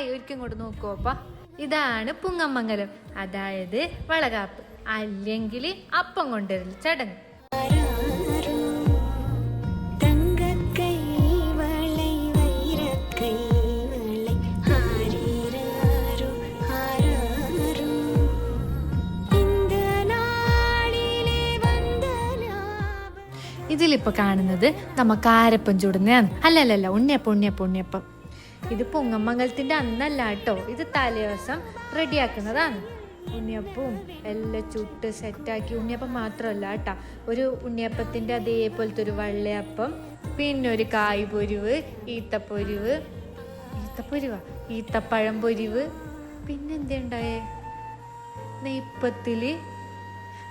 ഒരിക്കും കൂടെ നോക്കൂ അപ്പം. ഇതാണ് പുങ്ങമംഗലം. അതായത് വളകാപ്പ്. അല്ലെങ്കിൽ അപ്പം കൊണ്ടുവരൽ ചടങ്ങ്. ഇതിലിപ്പോ കാണുന്നത് നമുക്ക് ആരപ്പം ചൂടുന്നതാണ് അല്ലല്ലല്ല ഉണ്ണിയപ്പം ഉണ്ണിയപ്പം ഉണ്ണിയപ്പം. ഇത് പൊങ്ങമംഗലത്തിന്റെ അന്നല്ല കേട്ടോ. ഇത് തലേദിവസം റെഡിയാക്കുന്നതാണ്. ഉണ്ണിയപ്പവും എല്ലാം ചുട്ട് സെറ്റാക്കി ഉണ്ണിയപ്പം മാത്രമല്ല കേട്ടോ. ഒരു ഉണ്ണിയപ്പത്തിന്റെ അതേപോലത്തെ ഒരു വെള്ളയപ്പം പിന്നെ ഒരു കായ് പൊരിവ് ഈത്തപ്പൊരിവ് ഈത്തപ്പൊരിവ? ഈത്തപ്പഴം പൊരിവ്. പിന്നെന്തുണ്ടായേ നെയ്പ്പത്തിൽ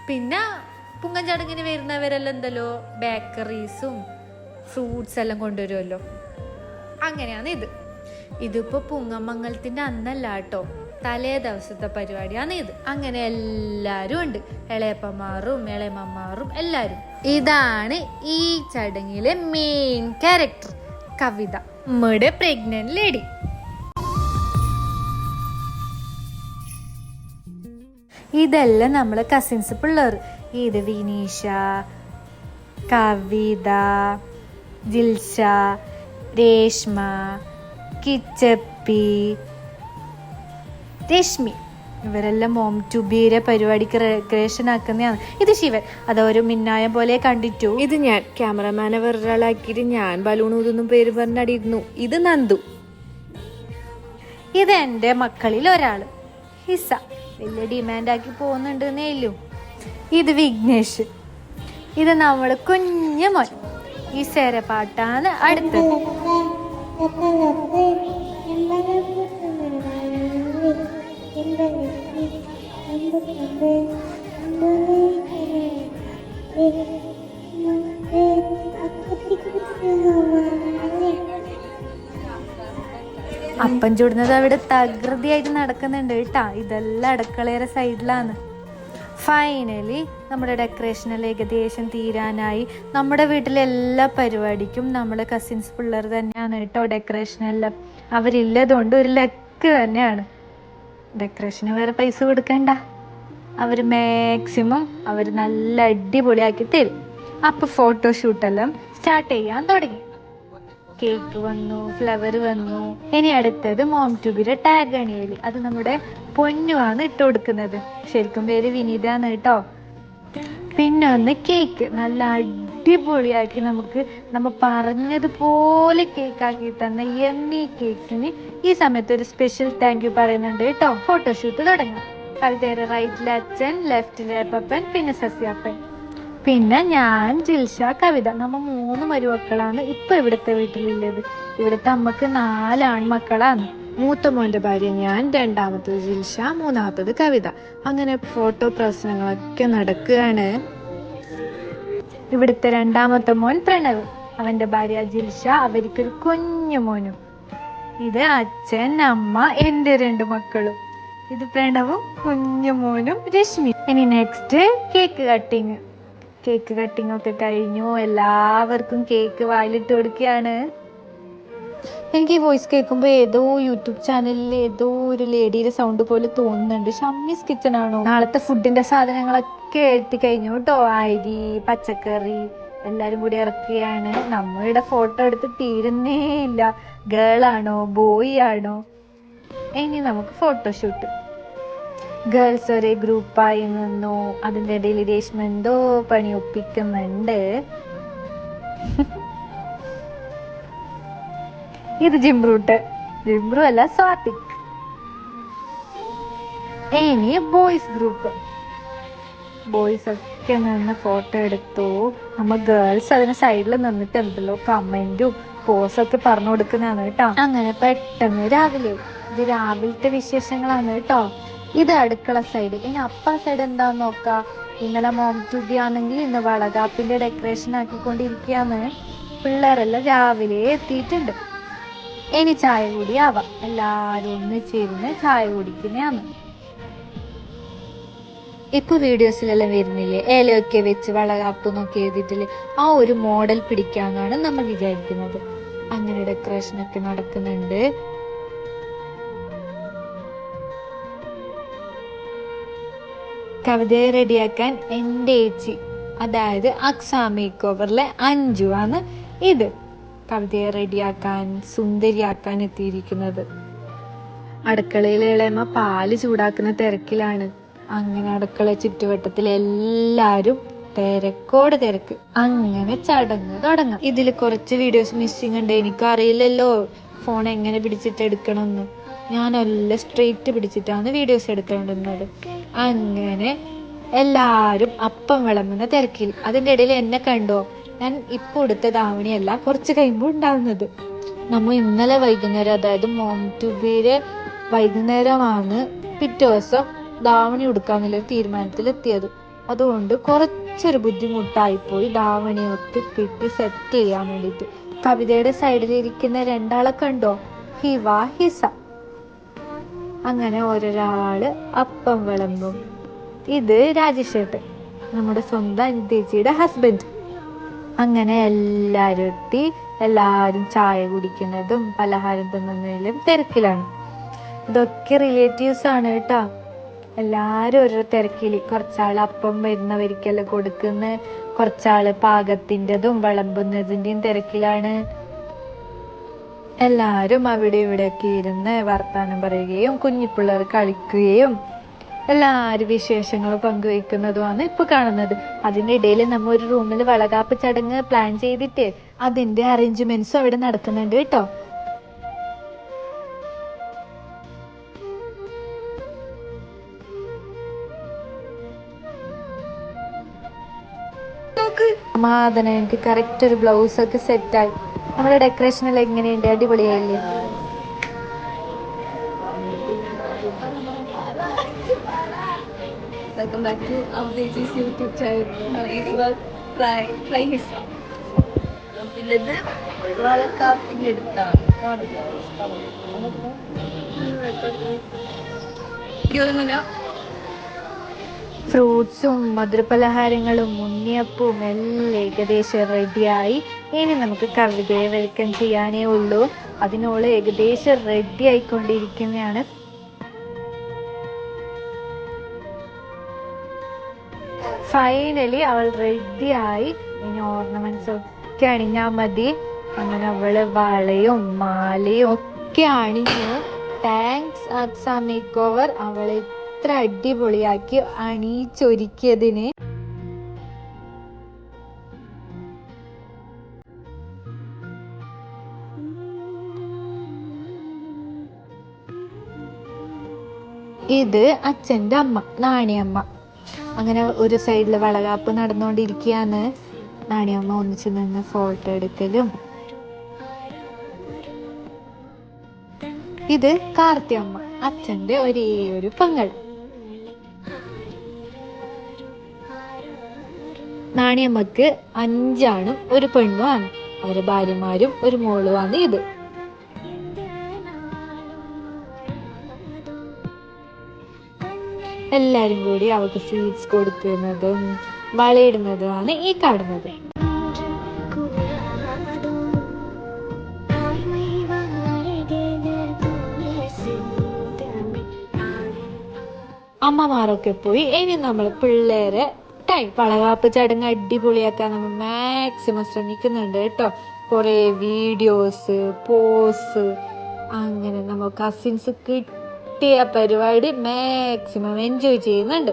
പിന്നെ പുങ്ങൻ ചടങ്ങിന് വരുന്നവരെല്ലാം എന്തല്ലോ? ബേക്കറീസും ഫ്രൂട്ട്സ് എല്ലാം കൊണ്ടുവരുമല്ലോ അങ്ങനെയാണ് ഇത്. ഇതിപ്പോ പുങ്ങമംഗലത്തിന്റെ അന്നല്ല കേട്ടോ തലേ ദിവസത്തെ പരിപാടിയാണ് ഇത്. അങ്ങനെ എല്ലാരും ഉണ്ട്. ഇളയപ്പന്മാരും ഇളയമ്മമാരും എല്ലാരും. ഇതാണ് ഈ ചടങ്ങിലെ മെയിൻ ക്യാരക്ടർ കവിത. നമ്മുടെ പ്രഗ്നന്റ് ലേഡി ഇതെല്ലാം നമ്മളെ കസിൻസ് പിള്ളേർ. ഇത് വിനീഷ കവിത ദിൽഷ രേഷ്മ കിച്ചപ്പി രശ്മി. ഇവരെല്ലാം മോം ടു ബിയുടെ പരിപാടിക്ക് റെക്രിയേഷൻ ആക്കുന്നതാണ്. ഇത് ശിവൻ. അതൊരു മിന്നായം പോലെ കണ്ടിട്ടു. ഇത് ഞാൻ ക്യാമറമാനെ വേറൊരാളാക്കിയിട്ട് ഞാൻ ബലൂൺ ഊതുന്നും പേര് പറഞ്ഞടിയിരുന്നു. ഇത് നന്ദു. ഇത് എന്റെ മക്കളിൽ ഒരാൾ. ഹിസ. വലിയ ഡിമാൻഡാക്കി പോകുന്നുണ്ടെന്നേ ഇല്ലു. ഇത് വിഘ്നേഷ്. ഇത് നമ്മൾ കുഞ്ഞു മോൻ. ഈ സേര പാട്ടാണ് അടുത്തത്. അപ്പം ചൂടുന്നത് അവിടെ തകൃതിയായിട്ട് നടക്കുന്നുണ്ട് കേട്ടാ. ഇതെല്ലാം അടുക്കളയുടെ സൈഡിലാണ് ഫൈനലി നമ്മുടെ ഡെക്കറേഷനിൽ ഏകദേശം തീരാനായി നമ്മുടെ വീട്ടിലെ എല്ലാ പരിപാടിക്കും നമ്മുടെ കസിൻസ് പിള്ളേർ തന്നെയാണ് കേട്ടോ ഡെക്കറേഷനെല്ലാം അവരില്ലതുകൊണ്ട് ഒരു ലക്ക് തന്നെയാണ്. ഡെക്കറേഷന് വേറെ പൈസ കൊടുക്കണ്ട. അവർ മാക്സിമം അവർ നല്ല അടിപൊളിയാക്കി തരും. അപ്പോൾ ഫോട്ടോഷൂട്ടെല്ലാം സ്റ്റാർട്ട് ചെയ്യാൻ തുടങ്ങി. കേക്ക് വന്നു ഫ്ലവർ വന്നു. ഇനി അടുത്തത് മോം ട്യൂബിലെ ടാഗ് അണിയൽ അത് നമ്മുടെ പൊന്നുവാണ് ഇട്ട് കൊടുക്കുന്നത്. ശരിക്കും പേര് വിനീതാണ് കേട്ടോ. പിന്നെ ഒന്ന് കേക്ക് നല്ല അടിപൊളിയാക്കി നമുക്ക് നമ്മൾ പറഞ്ഞതുപോലെ കേക്കാക്കി തന്ന എമ്മി കേക്കിന് ഈ സമയത്ത് ഒരു സ്പെഷ്യൽ താങ്ക് യു പറയുന്നുണ്ട് കേട്ടോ. ഫോട്ടോഷൂട്ട് തുടങ്ങാം. കവിതയുടെ റൈറ്റിലെ അച്ഛൻ ലെഫ്റ്റിലെ പപ്പൻ പിന്നെ സസ്യാപ്പൻ. പിന്നെ ഞാൻ ജിൽഷ കവിത നമ്മ മൂന്ന് മരുമക്കളാണ് ഇപ്പൊ ഇവിടുത്തെ വീട്ടിലുള്ളത്. ഇവിടുത്തെ അമ്മയ്ക്ക് നാല് ആൺമക്കളാണ്. മൂത്ത മോന്റെ ഭാര്യ ഞാൻ രണ്ടാമത്തത് ജിൽഷ മൂന്നാമത്തത് കവിത. അങ്ങനെ ഫോട്ടോ പ്രശ്നങ്ങളൊക്കെ നടക്കുകയാണ് ഇവിടുത്തെ രണ്ടാമത്തെ മോൻ പ്രണവ്. അവന്റെ ഭാര്യ ജിൽഷ അവർക്കൊരു കുഞ്ഞു മോനും. ഇത് അച്ഛൻ അമ്മ എന്റെ രണ്ട് മക്കളും. ഇത് പ്രണവും കുഞ്ഞു മോനും രശ്മി. ഇനി next cake cutting cake cutting ഒക്കെ കഴിഞ്ഞു. എല്ലാവർക്കും കേക്ക് വായിലിട്ട് കൊടുക്കുകയാണ്. എനിക്ക് ഈ വോയിസ് കേൾക്കുമ്പോൾ ഏതോ യൂട്യൂബ് ചാനലിൽ ഏതോ ഒരു ലേഡിയുടെ സൗണ്ട് പോലെ തോന്നുന്നുണ്ട്. ഷമ്മീസ് കിച്ചൺ ആണോ? നാളത്തെ ഫുഡിന്റെ സാധനങ്ങളൊക്കെ എഴുതി കഴിഞ്ഞു കേട്ടോ. അരി പച്ചക്കറി എല്ലാരും കൂടി ഇറക്കുകയാണ്. നമ്മളുടെ ഫോട്ടോ എടുത്ത് തീരുന്നേ ഇല്ല. ഗേൾ ആണോ ബോയ് ആണോ? ഇനി നമുക്ക് ഫോട്ടോഷൂട്ട് ഗേൾസ് ഒരേ ഗ്രൂപ്പായി നിന്നു. അതിന്റെ ഇടയിൽ രേഷ്മ എന്തോ പണി ഒപ്പിക്കുന്നുണ്ട്. ഇത് ജിംബ്രൂട്ട് ജിംബ്രു അല്ല സ്വാതിക്. ഇനി ബോയ്സ് ഗ്രൂപ്പ്. ബോയ്സ് ഒക്കെ നിന്ന് ഫോട്ടോ എടുത്തു. നമ്മ ഗേൾസ് അതിന് സൈഡിൽ നിന്നിട്ട് എന്തല്ലോ കമന്റും പോസൊക്കെ പറഞ്ഞു കൊടുക്കുന്നതാണ് കേട്ടോ. അങ്ങനെ പെട്ടെന്ന് രാവിലെ. ഇത് രാവിലത്തെ വിശേഷങ്ങളാണ് കേട്ടോ. ഇത് അടുക്കള സൈഡ് ഇനി അപ്പ സൈഡ് എന്താന്ന് നോക്കാം. ഇന്നലെ മോം തുടി ആണെങ്കിൽ ഇന്ന് വളകാപ്പിന്റെ ഡെക്കറേഷൻ ആക്കിക്കൊണ്ടിരിക്കുകയാണ് പിള്ളേരെല്ലാം രാവിലെ എത്തിയിട്ടുണ്ട്. ഇനി ചായ കൂടി ആവാം. ഒന്ന് ഒന്നിച്ചിരുന്ന് ചായ കുടിക്കുന്നതാണ്. ഇപ്പൊ വീഡിയോസിലെല്ലാം വരുന്നില്ലേ? ഏലയൊക്കെ വെച്ച് വളകാപ്പ് നോക്കി എഴുതിയിട്ടില്ലേ? ആ ഒരു മോഡൽ പിടിക്കാന്നാണ് നമ്മൾ വിചാരിക്കുന്നത്. അങ്ങനെ ഡെക്കറേഷൻ ഒക്കെ നടക്കുന്നുണ്ട്. കവിതയെ റെഡിയാക്കാൻ എന്റെ ഏച്ചി അതായത് അക്സാമിക് ഓവറിലെ അഞ്ചു ആണ് ഇത് കവിതയെ റെഡിയാക്കാൻ സുന്ദരിയാക്കാൻ എത്തിയിരിക്കുന്നത്. അടുക്കളയിലെ ഇളയമ്മ പാൽ ചൂടാക്കുന്ന തിരക്കിലാണ്. അങ്ങനെ അടുക്കള ചുറ്റുവട്ടത്തിൽ എല്ലാവരും തിരക്കോട് തിരക്ക്. അങ്ങനെ ചടങ്ങ് തുടങ്ങാം. ഇതിൽ കുറച്ച് വീഡിയോസ് മിസ്സിങ് ഉണ്ട് എനിക്കറിയില്ലല്ലോ ഫോൺ എങ്ങനെ പിടിച്ചിട്ട് എടുക്കണമെന്ന്. ഞാനെല്ലാം സ്ട്രെയിറ്റ് പിടിച്ചിട്ടാണ് വീഡിയോസ് എടുക്കേണ്ടുന്നത്. അങ്ങനെ എല്ലാരും അപ്പം വിളമ്പുന്ന തിരക്കിൽ. അതിന്റെ ഇടയിൽ എന്നെ കണ്ടോ? ഞാൻ ഇപ്പോൾ എടുത്ത ധാവണിയല്ല കുറച്ച് കഴിയുമ്പോൾ ഉണ്ടാവുന്നത്. നമ്മ ഇന്നലെ വൈകുന്നേരം അതായത് മോം വൈകുന്നേരമാണ് പിറ്റേ ദിവസം ധാവണി ഉടുക്കാന്നുള്ള തീരുമാനത്തിൽ എത്തിയത് അതുകൊണ്ട് കുറച്ചൊരു ബുദ്ധിമുട്ടായിപ്പോയി ധാവണിയൊക്കെ കിട്ടി സെറ്റ് ചെയ്യാൻ വേണ്ടിയിട്ട്. കവിതയുടെ സൈഡിൽ ഇരിക്കുന്ന രണ്ടാളെ കണ്ടോ? ഹിവ ഹിസ. അങ്ങനെ ഓരോരാൾ അപ്പം വിളമ്പും. ഇത് രാജേഷേട്ടൻ നമ്മുടെ സ്വന്തം അനിതേച്ചിയുടെ ഹസ്ബൻഡ് അങ്ങനെ എല്ലാവരും എത്തി എല്ലാവരും ചായ കുടിക്കുന്നതും പലഹാരം തിന്നുന്നതിലും തിരക്കിലാണ്. ഇതൊക്കെ റിലേറ്റീവ്സ് ആണ് കേട്ടോ. എല്ലാവരും ഓരോ തിരക്കിൽ കുറച്ചാൾ അപ്പം വരുന്നവർക്കെല്ലാം കൊടുക്കുന്ന? കുറച്ചാൾ പാകത്തിന്റെതും വിളമ്പുന്നതിന്റെയും തിരക്കിലാണ്. എല്ലാരും അവിടെ ഇവിടെയൊക്കെ ഇരുന്ന് വർത്താനം പറയുകയും കുഞ്ഞിപ്പിള്ളേർ കളിക്കുകയും എല്ലാവരും വിശേഷങ്ങൾ പങ്കുവയ്ക്കുന്നതുമാണ് ഇപ്പൊ കാണുന്നത്. അതിന്റെ ഇടയിൽ നമ്മ ഒരു റൂമിൽ വളകാപ്പ് ചടങ്ങ് പ്ലാൻ ചെയ്തിട്ട് അതിന്റെ അറേഞ്ച്മെന്റ്സും അവിടെ നടക്കുന്നുണ്ട് കേട്ടോ. മാതന എനിക്ക് കറക്റ്റ് ഒരു ബ്ലൗസ് ഒക്കെ സെറ്റായി നമ്മുടെ ഡെക്കറേഷൻ എല്ലാം എങ്ങനെയുണ്ട് അടിപൊളിയായില്ലേ? വെൽക്കം ബാക്ക് ടു അവതേജീസ് യൂട്യൂബ് ചാനൽ പിന്നെ ഇത് വളക്കാപ്പിന്റെ അടുത്താണ്. ഫ്രൂട്ട്സും മധുരപലഹാരങ്ങളും ഉണ്ണിയപ്പവും എല്ലാം ഏകദേശം റെഡിയായി ഇനി നമുക്ക് കവിതയെ വെൽക്കം ചെയ്യാനേ ഉള്ളൂ. അതിനോൾ ഏകദേശം റെഡി ആയിക്കൊണ്ടിരിക്കുന്നതാണ്. ഫൈനലി അവൾ റെഡിയായി ഇനി ഓർണമെന്റ്സ് ഒക്കെ അണിഞ്ഞാൽ മതി. അങ്ങനെ അവൾ വളയും മാലയും ഒക്കെ അണിഞ്ഞു താങ്ക്സ് അക്സാമിക്കോവർ അവളെ ഇത്ര അടിപൊളിയാക്കി അണിയിച്ചൊരുക്കിയതിന്. ഇത് അച്ഛന്റെ അമ്മ നാണിയമ്മ. അങ്ങനെ ഒരു സൈഡിൽ വളകാപ്പ് നടന്നുകൊണ്ടിരിക്കുകയാണ്. നാണിയമ്മ ഒന്നിച്ച് നിന്ന് ഫോട്ടോ എടുക്കലും. ഇത് കാർത്തിയമ്മ അച്ഛന്റെ ഒരേ ഒരു പെങ്ങൾ. നാണിയമ്മക്ക് അഞ്ചാണും ഒരു പെണ്ണുമാണ്. അവരെ ഭാര്യമാരും ഒരു മോളുമാണ് ഇത്. എല്ലാരും കൂടി അവൾക്ക് സ്വീറ്റ്സ് കൊടുക്കുന്നതും വളയിടുന്നതുമാണ് ഈ കാണുന്നത്. അമ്മമാരൊക്കെ പോയി. ഇനി നമ്മൾ പിള്ളേരെ ടൈം വളകാപ്പ് ചടങ്ങ് അടിപൊളിയാക്കാൻ നമ്മൾ മാക്സിമം ശ്രമിക്കുന്നുണ്ട് കേട്ടോ. കുറേ വീഡിയോസ് പോസ് അങ്ങനെ നമ്മൾ കസിൻസ് കിട്ടിയ പരിപാടി മാക്സിമം എൻജോയ് ചെയ്യുന്നുണ്ട്.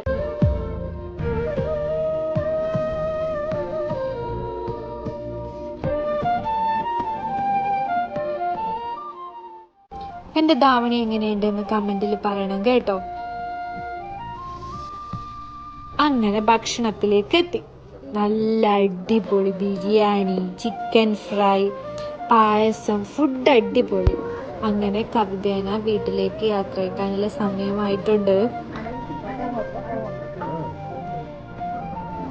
എന്റെ ധാവണി എങ്ങനെയുണ്ടെന്ന് കമന്റിൽ പറയണം കേട്ടോ. അങ്ങനെ ഭക്ഷണത്തിലേക്ക് എത്തി. നല്ല അടിപൊളി biriyani chicken fry payasam food അടിപൊളി. അങ്ങനെ കവിതേന വീട്ടിലേക്ക് യാത്രയാക്കാനുള്ള സമയമായിട്ടുണ്ട്.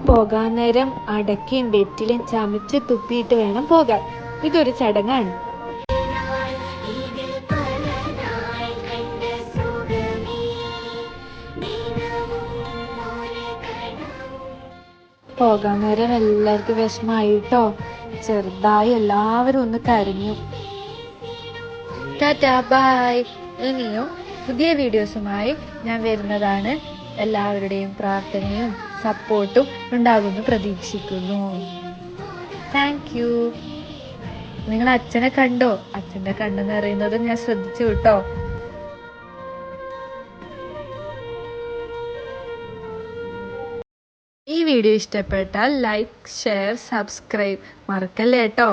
പോകാൻ നേരം അടക്കയും വെറ്റിലും ചമച്ച് തുപ്പിയിട്ട് വേണം പോകാൻ. ഇതൊരു ചടങ്ങാണ്. പോകാൻ നേരം എല്ലാവർക്കും വിഷമായിട്ടോ ചെറുതായി എല്ലാവരും ഒന്ന് കരഞ്ഞു. ടാറ്റാ ബായ് ഇനിയും പുതിയ വീഡിയോസുമായി ഞാൻ വരുന്നതാണ്. എല്ലാവരുടെയും പ്രാർത്ഥനയും സപ്പോർട്ടും ഉണ്ടാകുമെന്ന് പ്രതീക്ഷിക്കുന്നു. താങ്ക് യു നിങ്ങൾ അച്ഛനെ കണ്ടോ? അച്ഛന്റെ കണ്ണെന്ന് അറിയുന്നത് ഞാൻ ശ്രദ്ധിച്ചു കേട്ടോ. ഈ വീഡിയോ ഇഷ്ടപ്പെട്ടാൽ ലൈക്ക് ഷെയർ സബ്സ്ക്രൈബ് മറക്കല്ലേ കേട്ടോ?